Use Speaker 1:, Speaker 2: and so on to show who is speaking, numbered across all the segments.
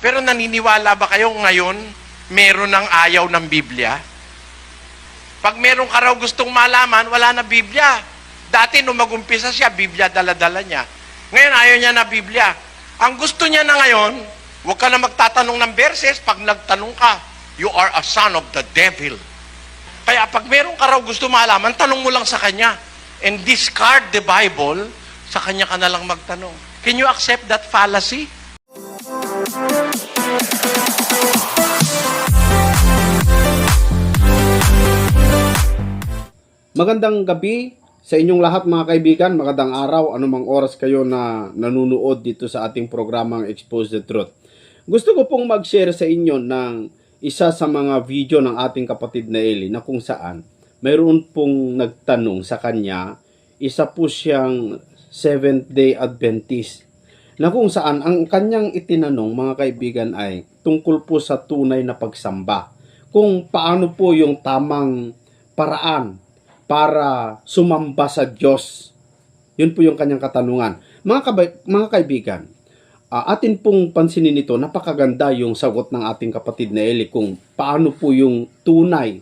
Speaker 1: Pero naniniwala ba kayo ngayon, meron ng ayaw ng Biblia? Pag meron ka raw gustong malaman, wala na Biblia. Dati nung magumpisa siya, Biblia dala-dala niya. Ngayon ayaw niya na Biblia. Ang gusto niya na ngayon, huwag ka na magtatanong ng verses. Pag nagtanong ka, you are a son of the devil. Kaya pag meron ka raw gusto malaman, tanong mo lang sa kanya. And discard the Bible, sa kanya ka na lang magtanong. Can you accept that fallacy?
Speaker 2: Magandang gabi sa inyong lahat mga kaibigan, magandang araw, anumang oras kayo na nanunood dito sa ating programang Expose the Truth. Gusto ko pong mag-share sa inyo ng isa sa mga video ng ating kapatid na Eli na kung saan mayroon pong nagtanong sa kanya, isa po siyang Seventh Day Adventist na kung saan ang kanyang itinanong mga kaibigan ay tungkol po sa tunay na pagsamba. Kung paano po yung tamang paraan para sumamba sa Diyos. Yun po yung kanyang katanungan. Mga, kabay- mga kaibigan, ah, atin pong pansinin ito, napakaganda yung sagot ng ating kapatid na Eli kung paano po yung tunay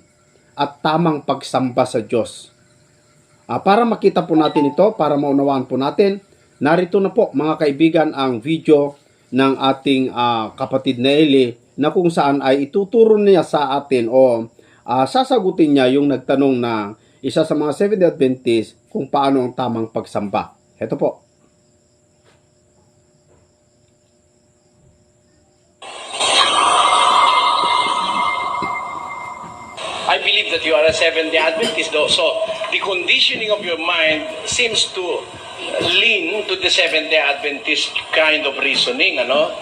Speaker 2: at tamang pagsamba sa Diyos. Ah, para makita po natin ito, para maunawaan po natin, narito na po mga kaibigan ang video ng ating ah, kapatid na Eli na kung saan ay ituturo niya sa atin o ah, sasagutin niya yung nagtanong na isa sa mga Seventh-day Adventist kung paano ang tamang pagsamba. Ito po.
Speaker 3: I believe that you are a Seventh-day Adventist, though. So, the conditioning of your mind seems to lean to the Seventh-day Adventist kind of reasoning, ano?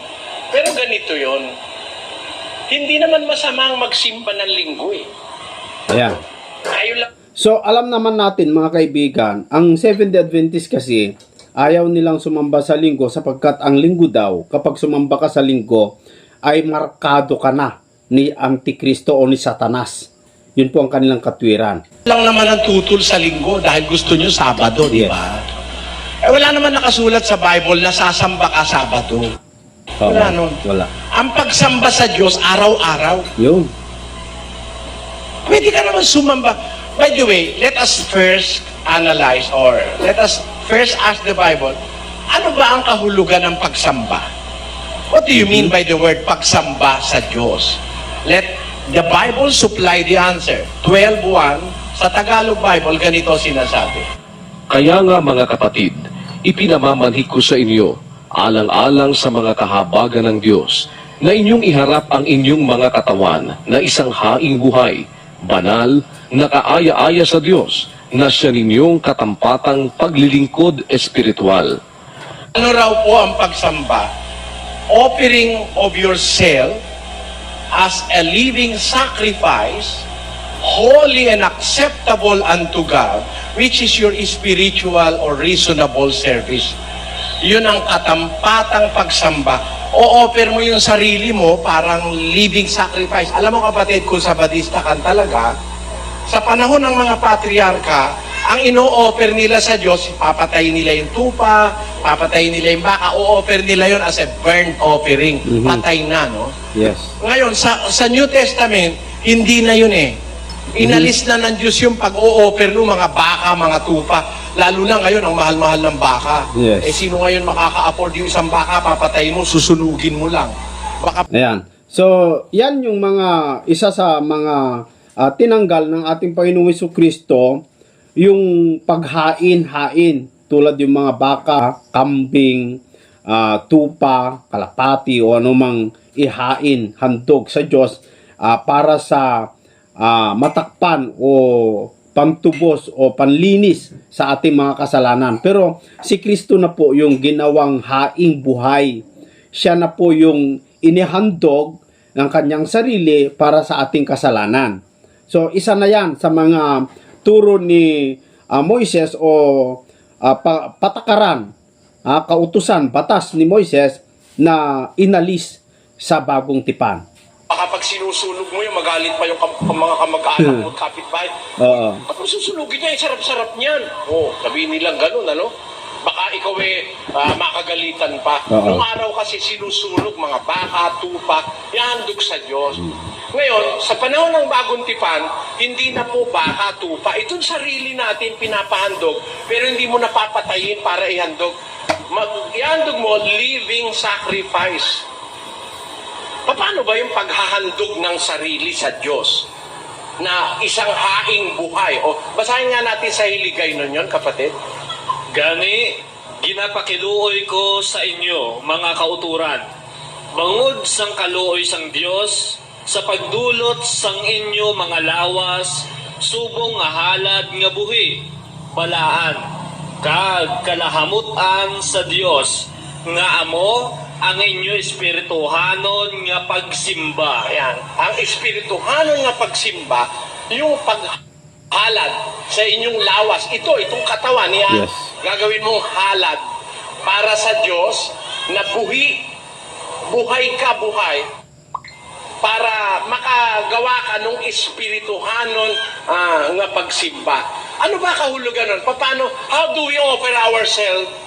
Speaker 3: Pero ganito yon. Hindi naman masamang magsimba ng linggo, eh.
Speaker 2: Ayan.
Speaker 3: Tayo lang
Speaker 2: So, alam naman natin mga kaibigan, ang Seventh-day Adventist kasi, ayaw nilang sumamba sa linggo sapagkat ang linggo daw, kapag sumamba ka sa linggo, ay markado ka na ni Antikristo o ni Satanas. Yun po ang kanilang katwiran.
Speaker 1: lang naman ang tutol sa linggo dahil gusto nyo Sabado, di
Speaker 2: Yes.
Speaker 1: ba? Eh, wala naman nakasulat sa Bible na sasamba ka Sabado.
Speaker 2: Oo,
Speaker 1: Wala nun.
Speaker 2: Wala.
Speaker 1: Ang pagsamba sa Diyos, araw-araw.
Speaker 2: Yun.
Speaker 1: Pwede ka naman sumamba. By the way, let us first analyze or let us first ask the Bible, ano ba ang kahulugan ng pagsamba? What do you mean by the word pagsamba sa Diyos? Let the Bible supply the answer. 12.1, sa Tagalog Bible, ganito sinasabi.
Speaker 4: Kaya nga mga kapatid, ipinamamanhik ko sa inyo, alang-alang sa mga kahabagan ng Diyos, na inyong iharap ang inyong mga katawan na isang haing buhay, banal, nakaaya-aya sa Diyos, na siya ninyong katampatang paglilingkod espiritual.
Speaker 1: Ano raw po ang pagsamba? Offering of yourself as a living sacrifice, holy and acceptable unto God, which is your spiritual or reasonable service. Yun ang katampatang pagsamba. O-offer mo yung sarili mo parang living sacrifice. Alam mo kapatid, kung sabadista ka talaga, sa panahon ng mga patriarka, ang ino-offer nila sa Diyos, papatayin nila yung tupa, papatayin nila yung baka, o-offer nila yon as a burnt offering.
Speaker 2: Mhm.
Speaker 1: Patay na, no?
Speaker 2: Yes.
Speaker 1: Ngayon, sa, sa New Testament, hindi na yun eh. Inalis na ng Diyos yung pag-o-offer ng mga baka, mga tupa. Lalo na ngayon, ang mahal-mahal ng baka.
Speaker 2: Yes.
Speaker 1: Eh, sino ngayon makaka-afford yung isang baka, papatayin mo, susunugin mo lang. Baka
Speaker 2: Ayan. So, yan yung mga, isa sa mga ah, tinanggal ng ating Panginoong Hesus Kristo, yung paghain-hain, tulad yung mga baka, kambing, ah, tupa, kalapati, o anumang ihain, handog sa Diyos ah, para sa ah, matakpan o pantubos o panlinis sa ating mga kasalanan. Pero si Kristo na po yung ginawang haing buhay. Siya na po yung inihandog ng kanyang sarili para sa ating kasalanan. So isa na yan sa mga turo ni ah, Moises o pa- patakaran, ah, kautusan, batas ni Moises na inalis sa bagong tipan.
Speaker 3: Baka pag sinusunog mo yung magalit pa yung kam- mga kamag-anak mo at kapitbahay.
Speaker 2: Oo.
Speaker 3: Ba't mo susunugin niya? Eh, sarap-sarap niyan. Oh, sabihin nilang ganun, ano?
Speaker 1: baka ikaw eh ah, makagalitan pa.
Speaker 2: Oo.
Speaker 1: Nung araw kasi sinusunog mga baka, tupa, ihandog sa Diyos. Ngayon, sa panahon ng bagong tipan, hindi na po baka, tupa. Itong sarili natin pinapahandog, pero hindi mo napapatayin para ihandog. Mag, ihandog mo, living sacrifice. Paano ba yung paghahandog ng sarili sa Diyos? Na isang haing buhay. O, basahin nga natin sa hiligay nun yun, kapatid.
Speaker 5: Gani, ginapakiluoy ko sa inyo, mga kauturan. Bangod sang kaluoy sang Dios sa pagdulot sang inyo mga lawas, subong nga halad nga buhi, balaan, kag kalahamutan sa Dios, nga amo ang inyo espirituhanon nga pagsimba.
Speaker 1: Ayan. Ang espirituhanon nga pagsimba, yung paghalad sa inyong lawas. Ito, itong katawan niya,
Speaker 2: Yes.
Speaker 1: gagawin mong halad para sa Diyos na buhi, buhay ka buhay, para makagawa ka ng espirituhanon ah, nga pagsimba. Ano ba kahulugan nun? Paano, how do we offer ourselves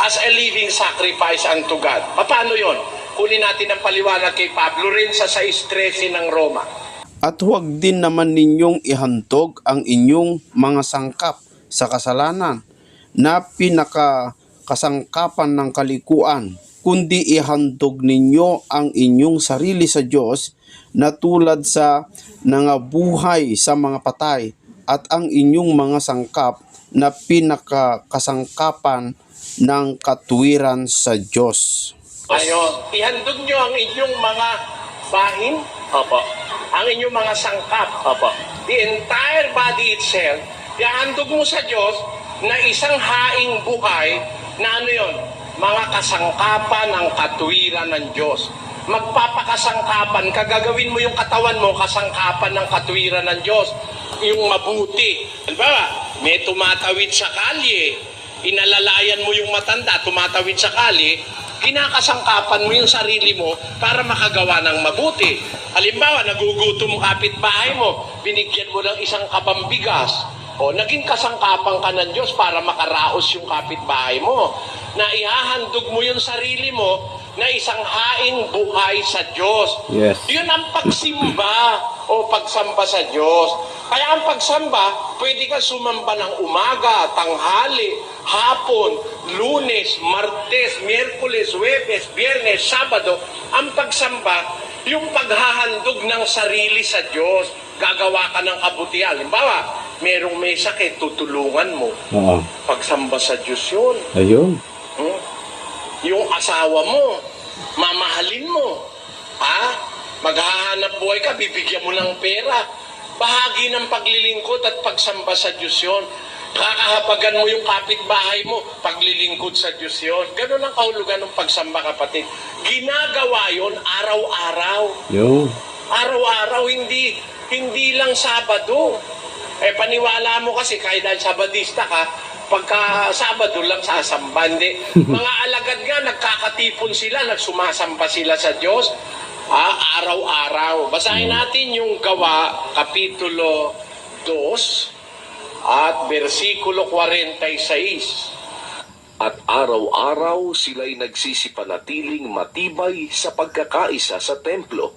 Speaker 1: as a living sacrifice unto God? Paano yon? Kunin natin ang paliwanag kay Pablo rin sa 6.13 ng Roma.
Speaker 2: At huwag din naman ninyong ihantog ang inyong mga sangkap sa kasalanan na pinakakasangkapan ng kalikuan, kundi ihandog ninyo ang inyong sarili sa Diyos na tulad sa nangabuhay sa mga patay at ang inyong mga sangkap na pinakakasangkapan ng katwiran sa Diyos.
Speaker 1: Ayon, ihandog nyo ang inyong mga bahin,
Speaker 5: Opo,
Speaker 1: ang inyong mga sangkap,
Speaker 5: opo.
Speaker 1: the entire body itself, ihandog mo sa Diyos na isang haing buhay na ano yon, mga kasangkapan ng katwiran ng Diyos. Magpapakasangkapan, kagagawin mo yung katawan mo, kasangkapan ng katwiran ng Diyos. Yung mabuti. Halimbawa, may tumatawid sa kalye, inalalayan mo yung matanda, tumatawid sa kalye, kinakasangkapan mo yung sarili mo para makagawa ng mabuti. Halimbawa, nagugutom kapitbahay mo, binigyan mo ng isang kabambigas, o naging kasangkapan ka ng Diyos para makaraos yung kapitbahay mo. Na ihahandog mo yung sarili mo na isang haing buhay sa Diyos.
Speaker 2: Yes.
Speaker 1: Yun ang pagsimba o pagsamba sa Diyos. Kaya ang pagsamba, pwede ka sumamba ng umaga, tanghali, hapon, lunes, martes, miyerkules, webes, biyernes, sabado. Ang pagsamba, yung paghahandog ng sarili sa Diyos. Gagawa ka ng kabutihan. Halimbawa, merong may sakit, tutulungan mo.
Speaker 2: Oo.
Speaker 1: Pagsamba sa Diyos yun.
Speaker 2: Ayun.
Speaker 1: Yung asawa mo, mamahalin mo. Ha? Maghahanap buhay ka, bibigyan mo ng pera. Bahagi ng paglilingkod at pagsamba sa Diyos yun. Kakahabagan mo yung kapitbahay mo, paglilingkod sa Diyos yun. Ganun ang kahulugan ng pagsamba, kapatid. Ginagawa yon araw-araw.
Speaker 2: Yun.
Speaker 1: Araw-araw, hindi, hindi lang Sabado. Eh, paniwala mo kasi, kahit dahil Sabadista ka, pagka Sabado lang sasamba. Hindi. Mga alagad nga, nagkakatipon sila, nagsumasamba sila sa Diyos. Ah, araw-araw. Basahin natin yung gawa, kapitulo 2, at versikulo 46.
Speaker 4: At araw-araw sila'y nagsisipanatiling matibay sa pagkakaisa sa templo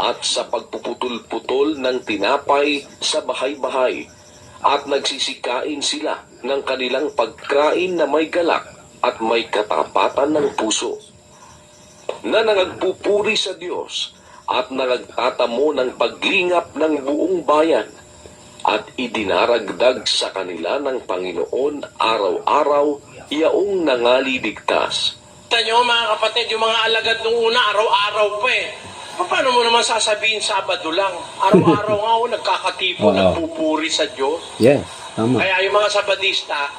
Speaker 4: at sa pagpuputol-putol ng tinapay sa bahay-bahay at nagsisikain sila ng kanilang pagkain na may galak at may katapatan ng puso na nangagpupuri sa Diyos at nangagtatamo ng paglingap ng buong bayan at idinaragdag sa kanila ng Panginoon araw-araw yaong nangaliligtas.
Speaker 1: Kita nyo mga kapatid, yung mga alagad nung una, araw-araw pa eh. Paano mo naman sasabihin Sabado lang? Araw-araw nga ako nagkakatipon,
Speaker 2: Oo.
Speaker 1: nagpupuri sa Diyos.
Speaker 2: Yes. Tama.
Speaker 1: Kaya yung mga Sabadista,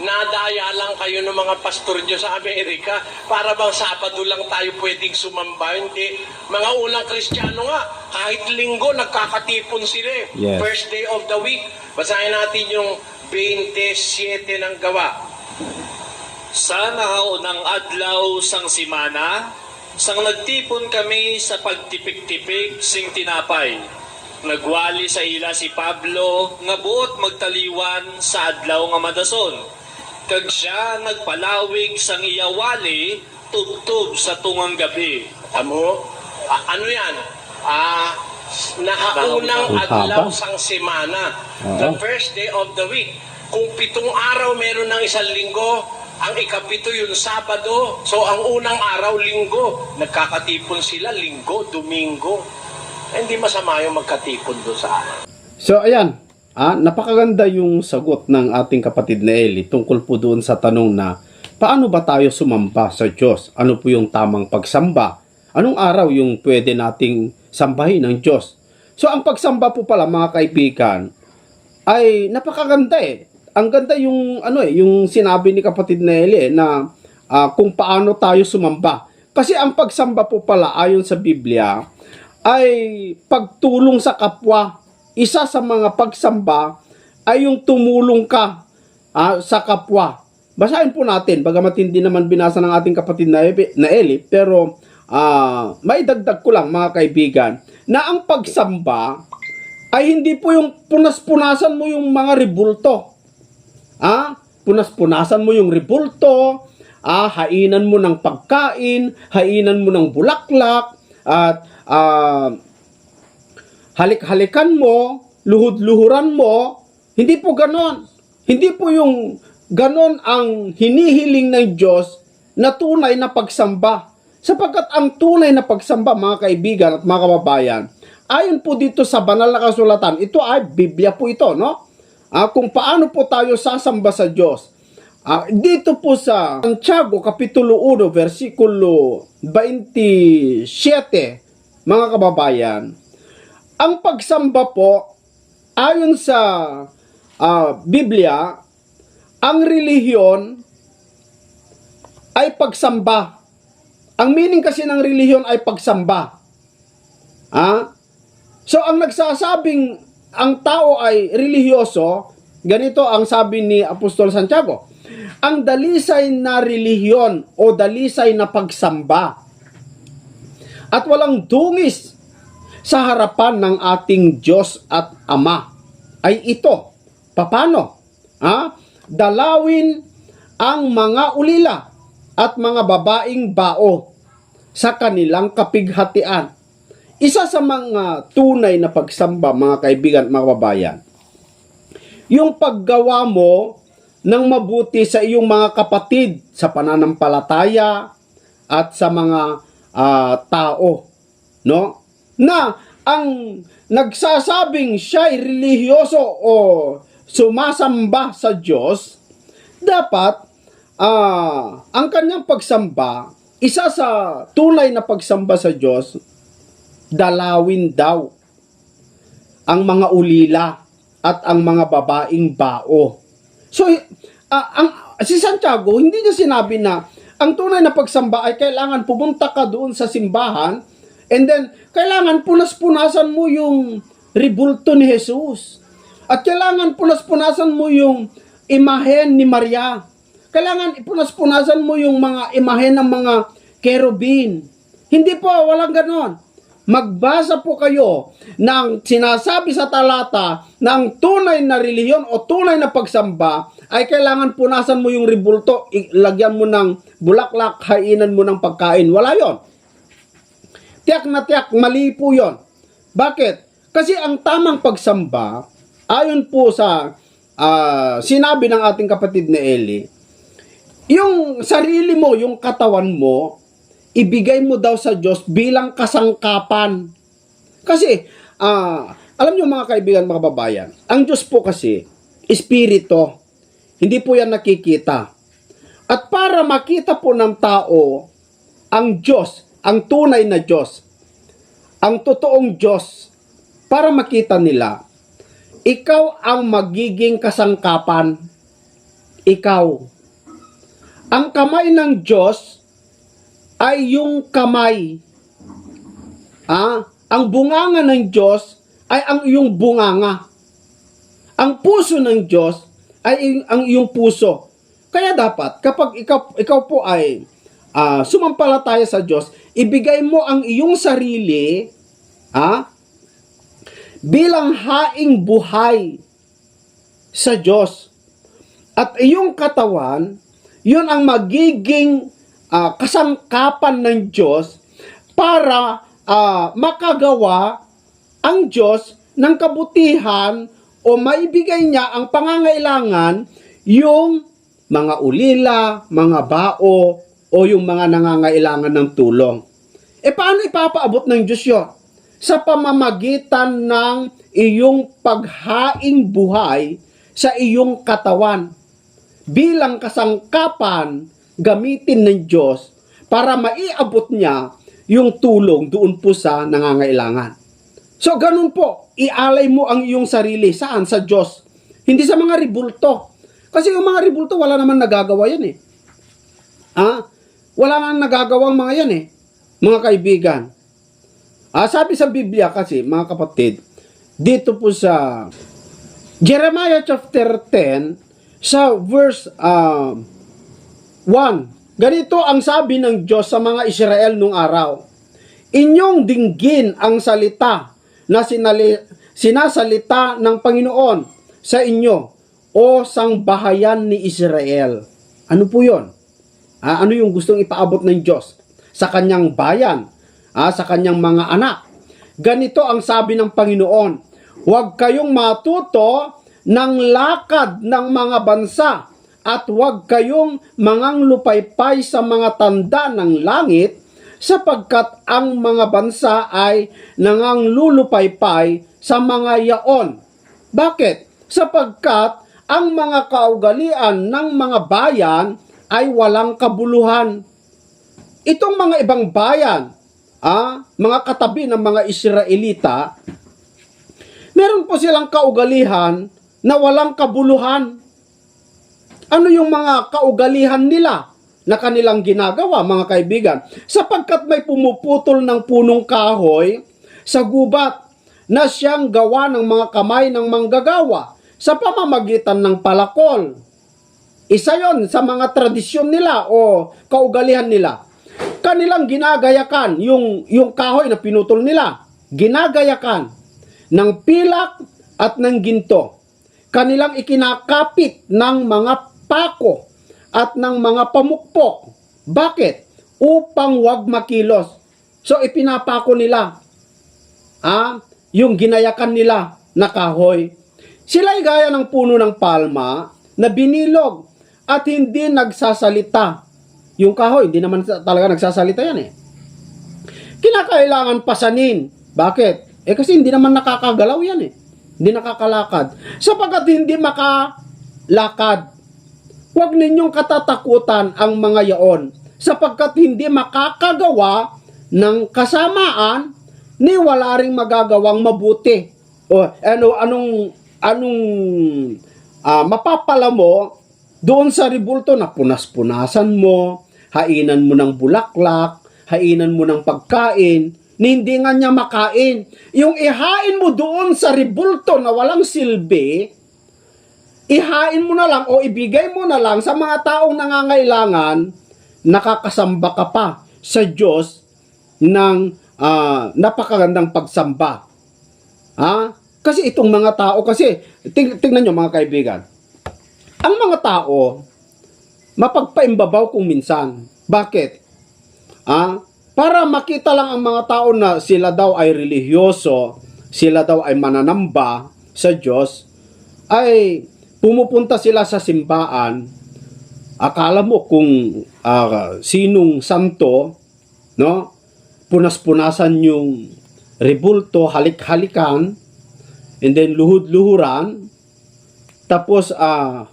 Speaker 1: nadaya lang kayo ng mga pastor nyo sa Amerika para bang Sabado lang tayo pwedeng sumamba. Hindi. Mga unang Kristiyano nga, kahit linggo, nagkakatipon sila eh.
Speaker 2: Yes.
Speaker 1: First day of the week. Basahin natin yung 27 ng gawa.
Speaker 5: Sa nahaunang adlaw sang simana, sang nagtipon kami sa pagtipik-tipik sing tinapay. Nagwali sa ila si Pablo nga buot magtaliwan sa adlaw nga madason. kag siya nagpalawig sang iyawali tubtub sa tungang gabi.
Speaker 1: Amo, a- ano yan? Ah, nakaunang
Speaker 2: Ang
Speaker 1: adlaw sang semana. The first day of the week. Kung pitong araw meron ng isang linggo, ang ikapito yung Sabado. So ang unang araw, linggo. Nagkakatipon sila, linggo, domingo. Hindi masama yung magkatipon doon sa.
Speaker 2: So ayan, ah, napakaganda yung sagot ng ating kapatid na Eli tungkol po doon sa tanong na paano ba tayo sumamba sa Diyos? Ano po yung tamang pagsamba? Anong araw yung pwede nating sambahin ng Diyos? So ang pagsamba po pala mga kaibigan ay napakaganda eh. Ang ganda yung ano eh, yung sinabi ni kapatid na Eli eh, na ah, kung paano tayo sumamba. Kasi ang pagsamba po pala ayon sa Biblia ay pagtulong sa kapwa. Isa sa mga pagsamba ay yung tumulong ka ah, sa kapwa. Basahin po natin, bagamat hindi naman binasa ng ating kapatid na, na Eli, pero ah, may dagdag ko lang mga kaibigan, na ang pagsamba ay hindi po yung punas-punasan mo yung mga ribulto. Ah, punas-punasan mo yung ribulto, ah, hainan mo ng pagkain, hainan mo ng bulaklak, at ah, halik-halikan mo, luhud-luhuran mo, hindi po ganon. Hindi po yung ganon ang hinihiling ng Diyos na tunay na pagsamba. Sapagkat ang tunay na pagsamba, mga kaibigan at mga kababayan, ayon po dito sa banal na kasulatan, ito ay Biblia po ito, no? Ah, kung paano po tayo sasamba sa Diyos. Ah, dito po sa Santiago Kapitulo 1 versikulo 27 mga kababayan ang pagsamba po ayon sa ah, Biblia ang relihiyon ay pagsamba. Ang meaning kasi ng relihiyon ay pagsamba. Ah so ang nagsasabing ang tao ay relihiyoso ganito ang sabi ni Apostol Santiago ang dalisay na relihiyon o dalisay na pagsamba at walang dungis sa harapan ng ating Diyos at Ama ay ito. Paano? Ha? Dalawin ang mga ulila at mga babaing bao sa kanilang kapighatian. Isa sa mga tunay na pagsamba, mga kaibigan at mga kababayan, yung paggawa mo ng mabuti sa iyong mga kapatid sa pananampalataya at sa mga ah, tao, no? Na ang nagsasabing siya ay relihiyoso o sumasamba sa Diyos, dapat ah, ang kanyang pagsamba, isa sa tunay na pagsamba sa Diyos, dalawin daw ang mga ulila at ang mga babaing bao. So, ah, ang, si Santiago, hindi niya sinabi na ang tunay na pagsamba ay kailangan pumunta ka doon sa simbahan and then kailangan punas-punasan mo yung ribulto ni Jesus. At kailangan punas-punasan mo yung imahen ni Maria. Kailangan ipunas-punasan mo yung mga imahen ng mga kerubin. Hindi po, walang ganon. Magbasa po kayo ng sinasabi sa talata ng tunay na relihiyon o tunay na pagsamba ay kailangan punasan mo yung ribulto, lagyan mo ng bulaklak, hainan mo ng pagkain. Wala yon. Tiyak na tiyak, mali po yon. Bakit? Kasi ang tamang pagsamba, ayon po sa ah, sinabi ng ating kapatid na Eli, yung sarili mo, yung katawan mo, ibigay mo daw sa Diyos bilang kasangkapan. Kasi, ah, alam nyo mga kaibigan, mga babayan, ang Diyos po kasi, espirito, hindi po yan nakikita. At para makita po ng tao, ang Diyos, ang tunay na Diyos, ang totoong Diyos, para makita nila, ikaw ang magiging kasangkapan. Ikaw. Ang kamay ng Diyos ay yung kamay. Ah, ang bunganga ng Diyos ay ang iyong bunganga. Ang puso ng Diyos ay ang iyong puso. Kaya dapat kapag ikaw ikaw po ay ah, sumampalataya sa Diyos, ibigay mo ang iyong sarili ah, bilang haing buhay sa Diyos. At iyong katawan, yun ang magiging ah, kasangkapan ng Diyos para ah, makagawa ang Diyos ng kabutihan o maibigay niya ang pangangailangan yung mga ulila, mga bao, o yung mga nangangailangan ng tulong. E paano ipapaabot ng Diyos yun? Sa pamamagitan ng iyong paghaing buhay sa iyong katawan. Bilang kasangkapan, gamitin ng Diyos para maiabot niya yung tulong doon po sa nangangailangan. So, ganun po, ialay mo ang iyong sarili. Saan? Sa Diyos. Hindi sa mga ribulto. Kasi yung mga ribulto, wala naman nagagawa yan eh. Ah, wala nga nagagawang mga yan eh, mga kaibigan. Ah, sabi sa Biblia kasi, mga kapatid, dito po sa Jeremiah chapter 10, sa verse ah, 1, ganito ang sabi ng Diyos sa mga Israel nung araw. Inyong dinggin ang salita na sinali, sinasalita ng Panginoon sa inyo o sang bahayan ni Israel. Ano po yon? Ah, ano yung gustong ipaabot ng Diyos sa kanyang bayan, ah, sa kanyang mga anak. Ganito ang sabi ng Panginoon, huwag kayong matuto ng lakad ng mga bansa at huwag kayong mangang lupaypay sa mga tanda ng langit sapagkat ang mga bansa ay nangang lulupaypay sa mga yaon. Bakit? Sapagkat ang mga kaugalian ng mga bayan ay walang kabuluhan. Itong mga ibang bayan, ah, mga katabi ng mga Israelita, meron po silang kaugalihan na walang kabuluhan. Ano yung mga kaugalihan nila na kanilang ginagawa, mga kaibigan? Sapagkat may pumuputol ng punong kahoy sa gubat na siyang gawa ng mga kamay ng manggagawa sa pamamagitan ng palakol. Isa yon sa mga tradisyon nila o kaugalihan nila. Kanilang ginagayakan yung, yung kahoy na pinutol nila. Ginagayakan ng pilak at ng ginto. Kanilang ikinakapit ng mga pako at ng mga pamukpok. Bakit? Upang wag makilos. So ipinapako nila ah, yung ginayakan nila na kahoy. Sila ay gaya ng puno ng palma na binilog at hindi nagsasalita. Yung kahoy, hindi naman talaga nagsasalita yan eh. Kinakailangan pasanin. Bakit? Eh kasi hindi naman nakakagalaw yan eh. Hindi nakakalakad. Sapagat hindi makalakad, huwag ninyong katatakutan ang mga yaon sapagkat hindi makakagawa ng kasamaan ni wala ring magagawang mabuti. O ano anong anong ah, mapapala mo doon sa ribulto na punas-punasan mo, hainan mo ng bulaklak, hainan mo ng pagkain, na hindi nga niya makain. Yung ihain mo doon sa ribulto na walang silbi, ihain mo na lang o ibigay mo na lang sa mga taong nangangailangan, nakakasamba ka pa sa Diyos ng ah, napakagandang pagsamba. Ha? Kasi itong mga tao, kasi, ting- tingnan nyo mga kaibigan, ang mga tao, mapagpaimbabaw kung minsan. Bakit? Ah, para makita lang ang mga tao na sila daw ay relihiyoso, sila daw ay mananamba sa Diyos, ay pumupunta sila sa simbaan, akala mo kung ah, sinong santo, no? Punas-punasan yung rebulto, halik-halikan, and then luhud-luhuran, tapos ah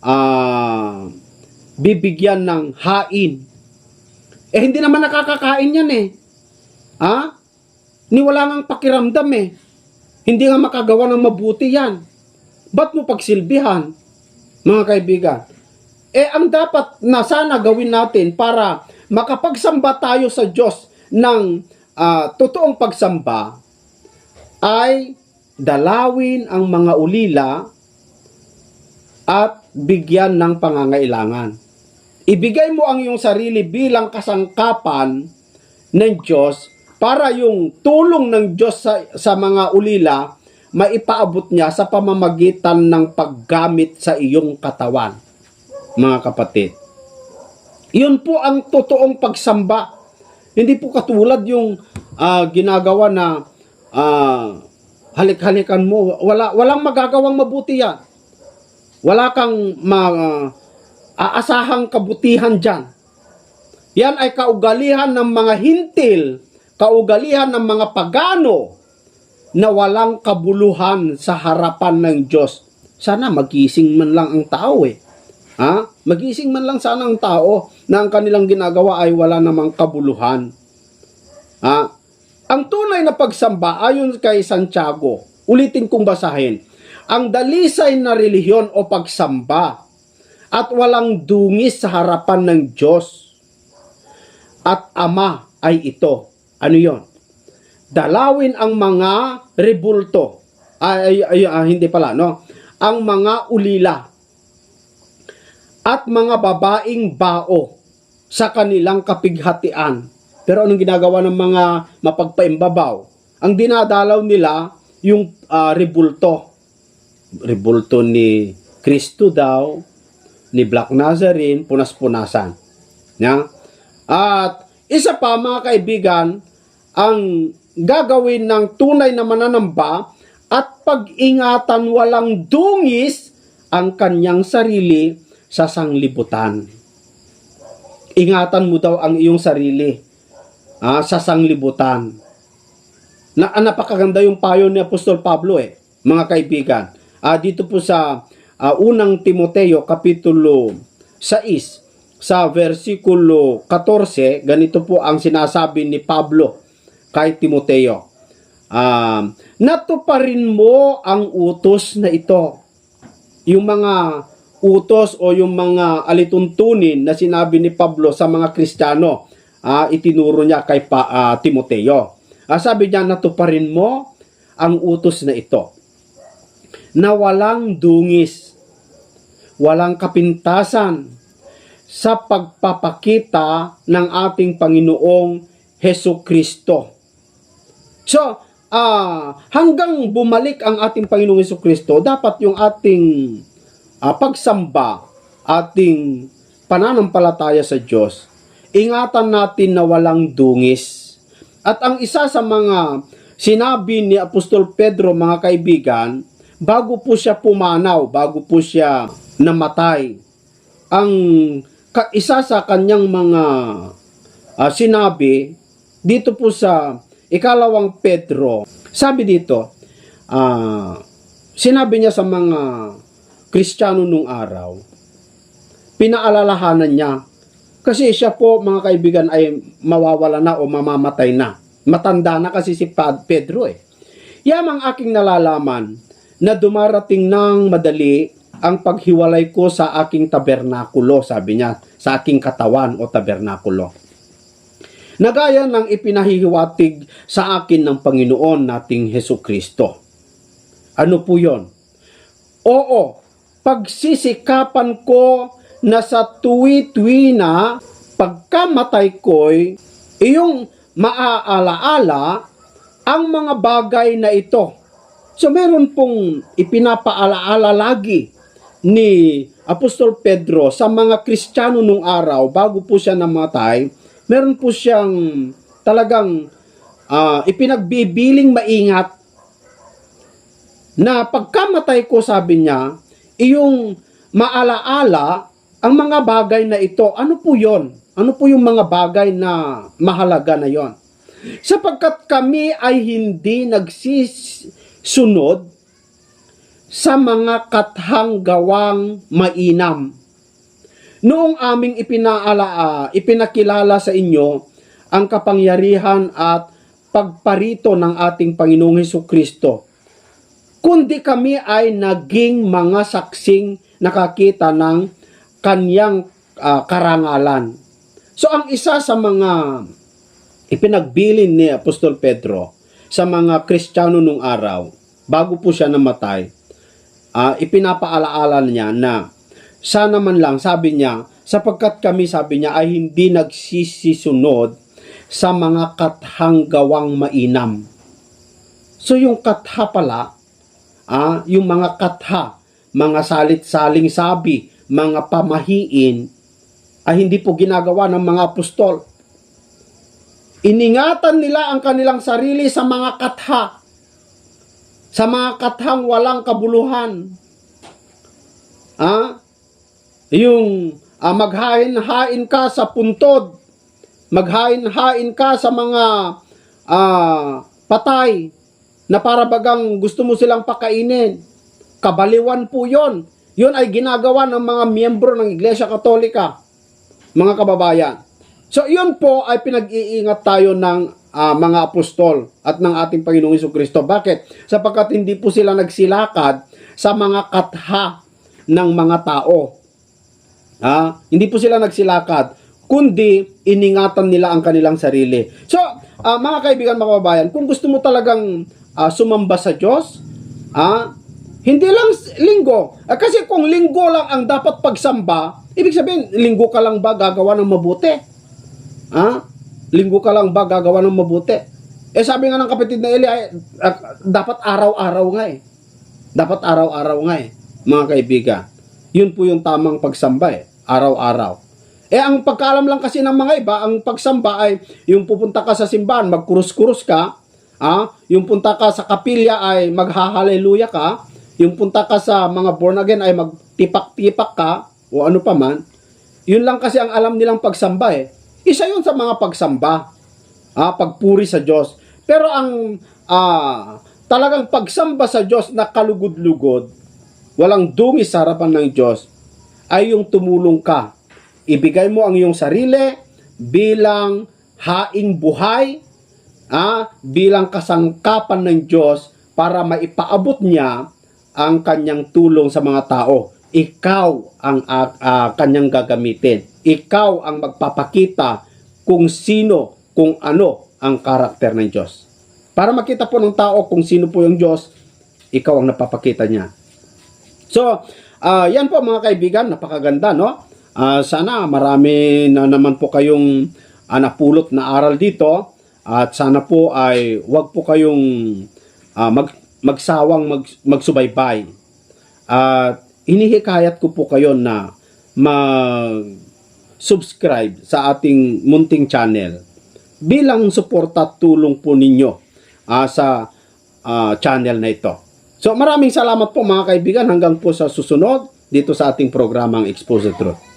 Speaker 2: ah bibigyan ng hain. Eh hindi naman nakakakain yan eh. Ha? Ni wala ngang pakiramdam eh. Hindi nga makagawa ng mabuti yan. Ba't mo pagsilbihan, mga kaibigan? Eh ang dapat na sana gawin natin para makapagsamba tayo sa Diyos ng ah, totoong pagsamba ay dalawin ang mga ulila at bigyan ng pangangailangan. Ibigay mo ang iyong sarili bilang kasangkapan ng Diyos para yung tulong ng Diyos sa, sa mga ulila maipaabot niya sa pamamagitan ng paggamit sa iyong katawan, mga kapatid. Yun po ang totoong pagsamba. Hindi po katulad yung ah, ginagawa na ah, halik-halikan mo. Wala, walang magagawang mabuti yan. Wala kang ma, aasahang kabutihan dyan. Yan ay kaugalihan ng mga hintil, kaugalihan ng mga pagano na walang kabuluhan sa harapan ng Diyos. Sana magising man lang ang tao eh. Ha? Magising man lang sana ang tao na ang kanilang ginagawa ay wala namang kabuluhan. Ha? Ang tunay na pagsamba ayon kay Santiago, ulitin kong basahin, ang dalisay na relihiyon o pagsamba at walang dungis sa harapan ng Diyos at Ama ay ito. Ano yon? Dalawin ang mga rebulto. Ay, ay, ay, ah, hindi pala, no? Ang mga ulila at mga babaing bao sa kanilang kapighatian. Pero anong ginagawa ng mga mapagpaimbabaw? Ang dinadalaw nila yung ah, rebulto. Rebulto ni Kristo daw, ni Black Nazarene, punas-punasan. Ya? At isa pa mga kaibigan, ang gagawin ng tunay na mananamba at pag-ingatan walang dungis ang kanyang sarili sa sanglibutan. Ingatan mo daw ang iyong sarili ah, sa sanglibutan. Na, ah, napakaganda yung payo ni Apostol Pablo eh, mga kaibigan. Ah, dito po sa ah, unang Timoteo kapitulo 6 sa versikulo 14, ganito po ang sinasabi ni Pablo kay Timoteo. Um, natuparin mo ang utos na ito. Yung mga utos o yung mga alituntunin na sinabi ni Pablo sa mga Kristiyano, ah, itinuro niya kay pa, ah, Timoteo. Ah, sabi niya, natuparin mo ang utos na ito na walang dungis, walang kapintasan sa pagpapakita ng ating Panginoong Heso Kristo. So, ah hanggang bumalik ang ating Panginoong Heso Kristo, dapat yung ating ah, pagsamba, ating pananampalataya sa Diyos, ingatan natin na walang dungis. At ang isa sa mga sinabi ni Apostol Pedro, mga kaibigan, bago po siya pumanaw, bago po siya namatay, ang isa sa kanyang mga ah, sinabi dito po sa ikalawang Pedro, sabi dito, ah, sinabi niya sa mga Kristiyano nung araw, pinaalalahanan niya, kasi siya po mga kaibigan ay mawawala na o mamamatay na. Matanda na kasi si Pedro eh. Yamang aking nalalaman na dumarating ng madali ang paghiwalay ko sa aking tabernakulo, sabi niya, sa aking katawan o tabernakulo. Nagaya ng ipinahihiwatig sa akin ng Panginoon nating Heso Kristo. Ano po yon? Oo, pagsisikapan ko na sa tuwi-tuwi na pagkamatay ko'y iyong maaalaala ang mga bagay na ito. So meron pong ipinapaalaala lagi ni Apostol Pedro sa mga Kristiyano nung araw bago po siya namatay, meron po siyang talagang ah, ipinagbibiling maingat na pagkamatay ko sabi niya, iyong maalaala ang mga bagay na ito. Ano po yon? Ano po yung mga bagay na mahalaga na yon? Sapagkat kami ay hindi nagsisunod sa mga kathang gawang mainam. Noong aming ipinaala, ah, ipinakilala sa inyo ang kapangyarihan at pagparito ng ating Panginoong Heso Kristo, kundi kami ay naging mga saksing nakakita ng kanyang ah, karangalan. So ang isa sa mga ipinagbilin ni Apostol Pedro sa mga Kristiyano nung araw, bago po siya namatay, ah, ipinapaalaala niya na sana man lang, sabi niya, sapagkat kami, sabi niya, ay hindi nagsisisunod sa mga kathanggawang mainam. So yung katha pala, ah, yung mga katha, mga salit-saling sabi, mga pamahiin, ay hindi po ginagawa ng mga apostol. Iningatan nila ang kanilang sarili sa mga katha, sa mga kathang walang kabuluhan. Ah, yung ah, maghain-hain ka sa puntod, maghain-hain ka sa mga ah, patay na para bagang gusto mo silang pakainin. Kabaliwan po yon. Yun ay ginagawa ng mga miyembro ng Iglesia Katolika, mga kababayan. So yun po ay pinag-iingat tayo ng ah, mga apostol at ng ating Panginoong Hesus Kristo. Bakit? Sapagkat hindi po sila nagsilakad sa mga katha ng mga tao. Ah, hindi po sila nagsilakad, kundi iningatan nila ang kanilang sarili. So, ah, mga kaibigan, mga kababayan, kung gusto mo talagang ah, sumamba sa Diyos, ah, hindi lang linggo. Ah, kasi kung linggo lang ang dapat pagsamba, ibig sabihin, linggo ka lang ba gagawa ng mabuti? Ah, linggo ka lang ba gagawa ng mabuti? Eh sabi nga ng kapatid na Eli, ay, ah, dapat araw-araw nga eh. Dapat araw-araw nga eh, mga kaibigan. Yun po yung tamang pagsamba eh, araw-araw. Eh ang pagkaalam lang kasi ng mga iba, ang pagsamba ay yung pupunta ka sa simbahan, magkurus-kurus ka, ah, yung punta ka sa kapilya ay maghahaleluya ka, yung punta ka sa mga born again ay magtipak-tipak ka, o ano pa man, yun lang kasi ang alam nilang pagsamba eh. Isa yun sa mga pagsamba, ah, pagpuri sa Diyos. Pero ang ah, talagang pagsamba sa Diyos na kalugod-lugod, walang dumi sa harapan ng Diyos, ay yung tumulong ka. Ibigay mo ang iyong sarili bilang haing buhay, ah, bilang kasangkapan ng Diyos para maipaabot niya ang kanyang tulong sa mga tao. Ikaw ang ah, ah, kanyang gagamitin. Ikaw ang magpapakita kung sino, kung ano ang karakter ng Diyos. Para makita po ng tao kung sino po yung Diyos, ikaw ang napapakita niya. So, ah, yan po mga kaibigan, napakaganda, no? Ah, sana marami na naman po kayong ah, napulot na aral dito at sana po ay wag po kayong ah, mag, magsawang mag, magsubaybay. At hinihikayat ko po kayo na mag-subscribe sa ating munting channel bilang suporta tulong po ninyo ah, sa ah, channel na ito. So maraming salamat po mga kaibigan hanggang po sa susunod dito sa ating programang Expose the Truth.